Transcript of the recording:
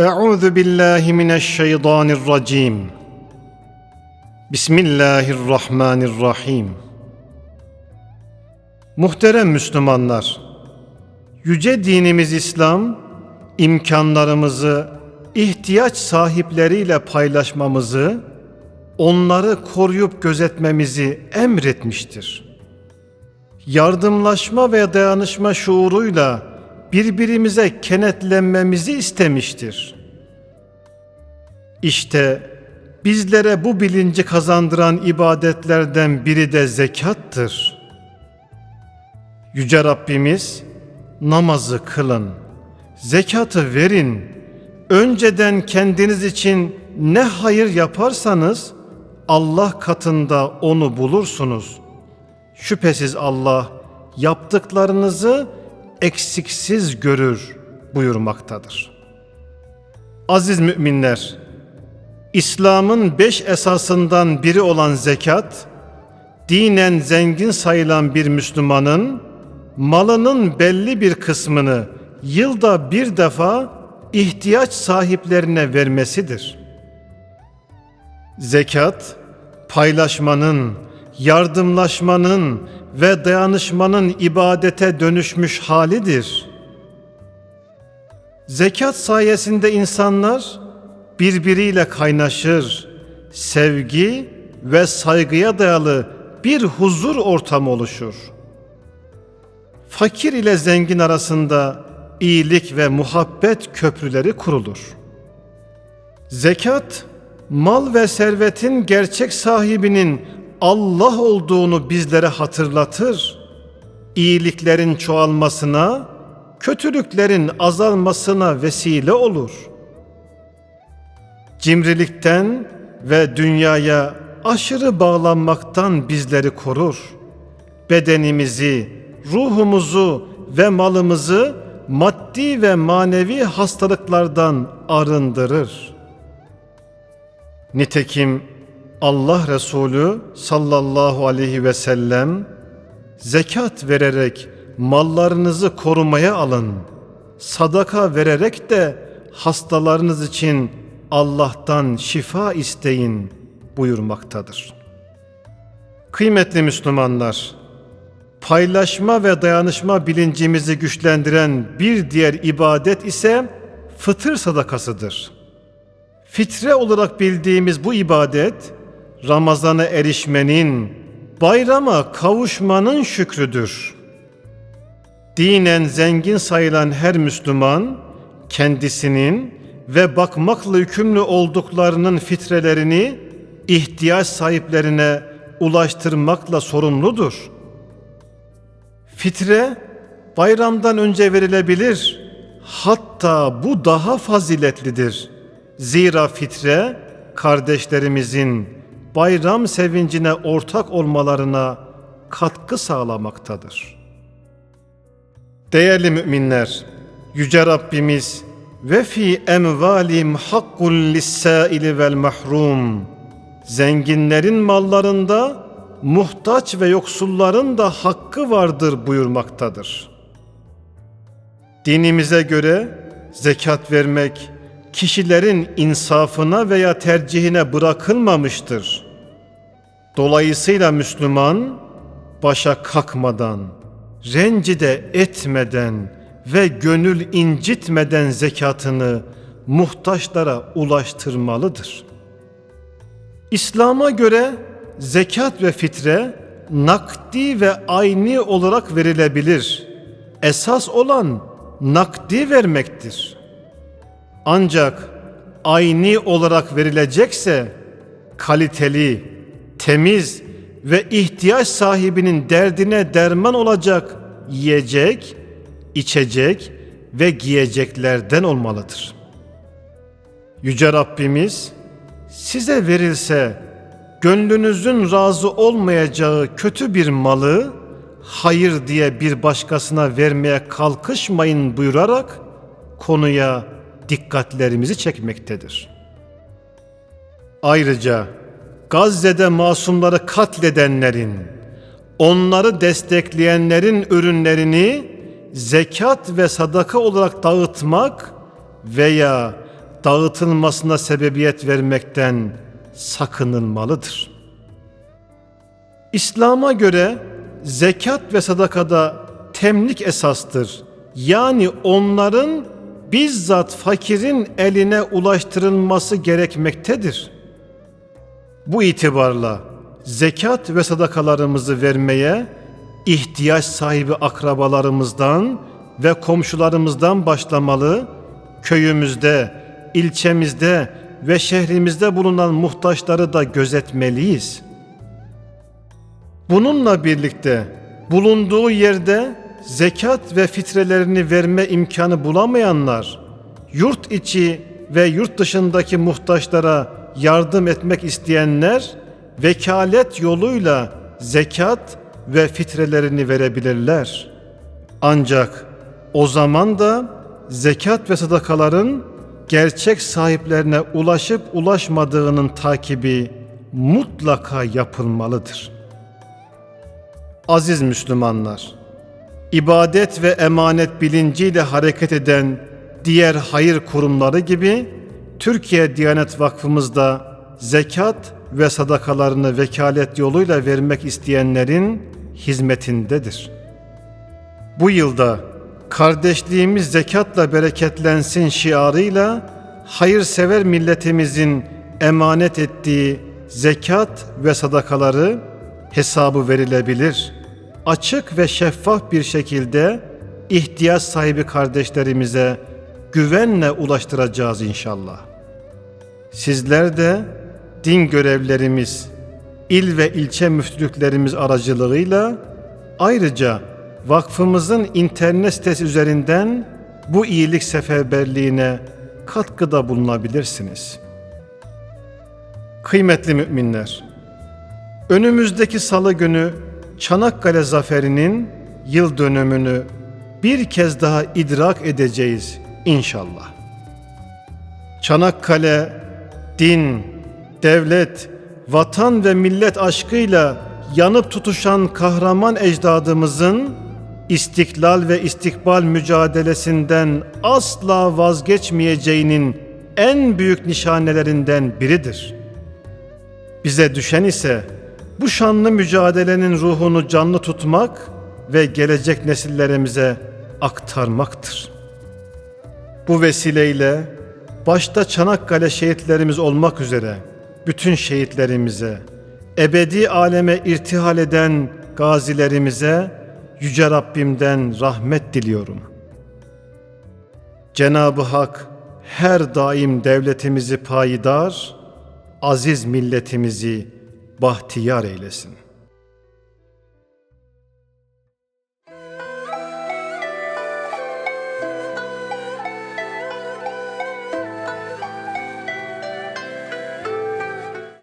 Euzu billahi mineşşeytanirracim. Bismillahirrahmanirrahim. Muhterem Müslümanlar, yüce dinimiz İslam imkanlarımızı ihtiyaç sahipleriyle paylaşmamızı, onları koruyup gözetmemizi emretmiştir. Yardımlaşma ve dayanışma şuuruyla birbirimize kenetlenmemizi istemiştir. İşte bizlere bu bilinci kazandıran ibadetlerden biri de zekattır. Yüce Rabbimiz namazı kılın, zekatı verin. Önceden kendiniz için ne hayır yaparsanız Allah katında onu bulursunuz. Şüphesiz Allah yaptıklarınızı eksiksiz görür buyurmaktadır. Aziz müminler, İslam'ın beş esasından biri olan zekat, dinen zengin sayılan bir Müslümanın malının belli bir kısmını yılda bir defa ihtiyaç sahiplerine vermesidir. Zekat, paylaşmanın, yardımlaşmanın ve dayanışmanın ibadete dönüşmüş halidir. Zekat sayesinde insanlar birbiriyle kaynaşır, sevgi ve saygıya dayalı bir huzur ortamı oluşur. Fakir ile zengin arasında iyilik ve muhabbet köprüleri kurulur. Zekat, mal ve servetin gerçek sahibinin Allah olduğunu bizlere hatırlatır. İyiliklerin çoğalmasına, kötülüklerin azalmasına vesile olur. Cimrilikten ve dünyaya aşırı bağlanmaktan bizleri korur. Bedenimizi, ruhumuzu ve malımızı maddi ve manevi hastalıklardan arındırır. Nitekim Allah Resulü sallallahu aleyhi ve sellem zekat vererek mallarınızı korumaya alın. Sadaka vererek de hastalarınız için Allah'tan şifa isteyin buyurmaktadır. Kıymetli Müslümanlar, paylaşma ve dayanışma bilincimizi güçlendiren bir diğer ibadet ise fıtır sadakasıdır. Fitre olarak bildiğimiz bu ibadet Ramazan'a erişmenin, bayrama kavuşmanın şükrüdür. Dinen zengin sayılan her Müslüman kendisinin ve bakmakla yükümlü olduklarının fitrelerini ihtiyaç sahiplerine ulaştırmakla sorumludur. Fitre bayramdan önce verilebilir. Hatta bu daha faziletlidir. Zira fitre kardeşlerimizin bayram sevincine ortak olmalarına katkı sağlamaktadır. Değerli müminler, Yüce Rabbimiz ve fi emvalim hakkul lissaili vel mahrum zenginlerin mallarında muhtaç ve yoksulların da hakkı vardır buyurmaktadır. Dinimize göre zekat vermek kişilerin insafına veya tercihine bırakılmamıştır. Dolayısıyla Müslüman başa kalkmadan, rencide etmeden ve gönül incitmeden zekatını muhtaçlara ulaştırmalıdır. İslam'a göre zekat ve fitre nakdi ve ayni olarak verilebilir. Esas olan nakdi vermektir.'' Ancak ayni olarak verilecekse kaliteli, temiz ve ihtiyaç sahibinin derdine derman olacak yiyecek, içecek ve giyeceklerden olmalıdır. Yüce Rabbimiz size verilse gönlünüzün razı olmayacağı kötü bir malı hayır diye bir başkasına vermeye kalkışmayın buyurarak konuya dikkatlerimizi çekmektedir. Ayrıca Gazze'de masumları katledenlerin, onları destekleyenlerin ürünlerini zekat ve sadaka olarak dağıtmak veya dağıtılmasına sebebiyet vermekten sakınılmalıdır. İslam'a göre zekat ve sadakada temlik esastır. Yani onların bizzat fakirin eline ulaştırılması gerekmektedir. Bu itibarla zekat ve sadakalarımızı vermeye ihtiyaç sahibi akrabalarımızdan ve komşularımızdan başlamalı, köyümüzde, ilçemizde ve şehrimizde bulunan muhtaçları da gözetmeliyiz. Bununla birlikte bulunduğu yerde zekat ve fitrelerini verme imkanı bulamayanlar, yurt içi ve yurt dışındaki muhtaçlara yardım etmek isteyenler vekalet yoluyla zekat ve fitrelerini verebilirler. Ancak o zaman da zekat ve sadakaların gerçek sahiplerine ulaşıp ulaşmadığının takibi mutlaka yapılmalıdır. Aziz Müslümanlar, ibadet ve emanet bilinciyle hareket eden diğer hayır kurumları gibi Türkiye Diyanet Vakfımız da zekat ve sadakalarını vekalet yoluyla vermek isteyenlerin hizmetindedir. Bu yılda kardeşliğimiz zekatla bereketlensin şiarıyla hayırsever milletimizin emanet ettiği zekat ve sadakaları hesabı verilebilir. Açık ve şeffaf bir şekilde ihtiyaç sahibi kardeşlerimize güvenle ulaştıracağız inşallah. Sizler de din görevlerimiz, il ve ilçe müftülüklerimiz aracılığıyla ayrıca vakfımızın internet sitesi üzerinden bu iyilik seferberliğine katkıda bulunabilirsiniz. Kıymetli müminler, önümüzdeki salı günü Çanakkale Zaferi'nin yıl dönümünü bir kez daha idrak edeceğiz inşallah. Çanakkale din, devlet, vatan ve millet aşkıyla yanıp tutuşan kahraman ecdadımızın istiklal ve istikbal mücadelesinden asla vazgeçmeyeceğinin en büyük nişanelerinden biridir. Bize düşen ise bu şanlı mücadelenin ruhunu canlı tutmak ve gelecek nesillerimize aktarmaktır. Bu vesileyle başta Çanakkale şehitlerimiz olmak üzere bütün şehitlerimize, ebedi aleme irtihal eden gazilerimize Yüce Rabbimden rahmet diliyorum. Cenab-ı Hak her daim devletimizi payidar, aziz milletimizi bahtiyar eylesin.